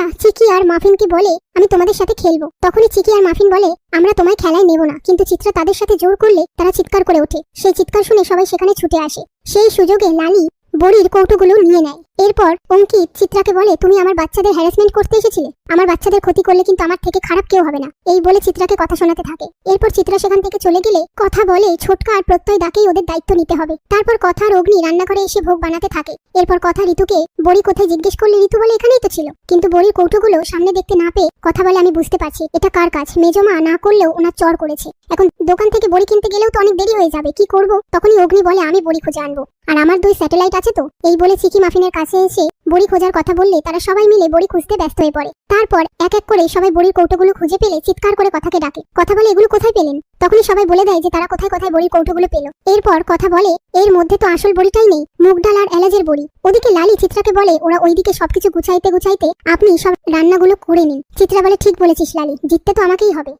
চিত্রা চিকি আর মাফিনকে বলে, আমি তোমাদের সাথে খেলব। তখনই চিকি আর মাফিন বলে, আমরা তোমায় খেলায় নেব না। কিন্তু চিত্রা তাদের সাথে জোর করলে তারা চিৎকার করে ওঠে। সেই চিৎকার শুনে সবাই সেখানে ছুটে আসে। সেই সুযোগে লালি বড়ির কৌটোগুলো নিয়ে নেয়। এরপর অঙ্কিত চিত্রাকে বলে, তুমি আমার বাচ্চাদের হ্যারাসমেন্ট করতে এসেছিলে? আমার বাচ্চাদের ক্ষতি করলে কিন্তু আমার থেকে খারাপ কেউ হবে না। এই বলে চিত্রাকে কথা শোনাতে থাকে। এরপর চিত্রা সেখান থেকে চলে গেলে কথা বলে, ছোটকা আর প্রত্যয় ডাকেই ওদের দায়িত্ব নিতে হবে। তারপর কথা আর অগ্নি রান্নাঘরে এসে ভোগ বানাতে থাকে। এরপর কথা ঋতুকে, বড়ি কোথায় জিজ্ঞেস করলে? ঋতু বলে, এখানেই তো ছিল। কিন্তু বড়ির কৌটোগুলো সামনে দেখতে না পেয়ে কথা বলে, আমি বুঝতে পারছি। এটা কার কাজ? মেজমা না করলেও ওনার চর করেছে। এখন দোকান থেকে বড়ি কিনতে গেলেও তো অনেক দেরি হয়ে যাবে। কি করব? তখনই অগ্নি বলে, আমি বড়ি খুঁজে আনব। আর আমার দুই স্যাটেলাইট আছে তো? এই বলে চিকি মাফিনের কাছে এসে বড়ি খোঁজার কথা বললে তারা সবাই মিলে বড়ি খুঁজতে ব্যস্ত হয়ে পড়ে। তারপর এক এক করে সবাই বড়ির কৌটোগুলো খুঁজে পেলে চিৎকার করে কথাকে ডাকে। কথা বলে, এগুলো কোথায় পেলেন? তখনই সবাই বলে দেয় যে তারা কোথায় কোথায় বড়ির কৌটোগুলো পেল। এরপর কথা বলে, এর মধ্যে তো আসল বড়িটাই নেই, মুগ ডাল আর এলাচের বড়ি। ওদিকে লালি চিত্রাকে বলে, ওরা ওইদিকে সবকিছু গুছাইতে গুছাইতে আপনি সব রান্নাগুলো করে নিন। চিত্রা বলে, ঠিক বলেছিস লালি, জিততে তো আমাকেই হবে।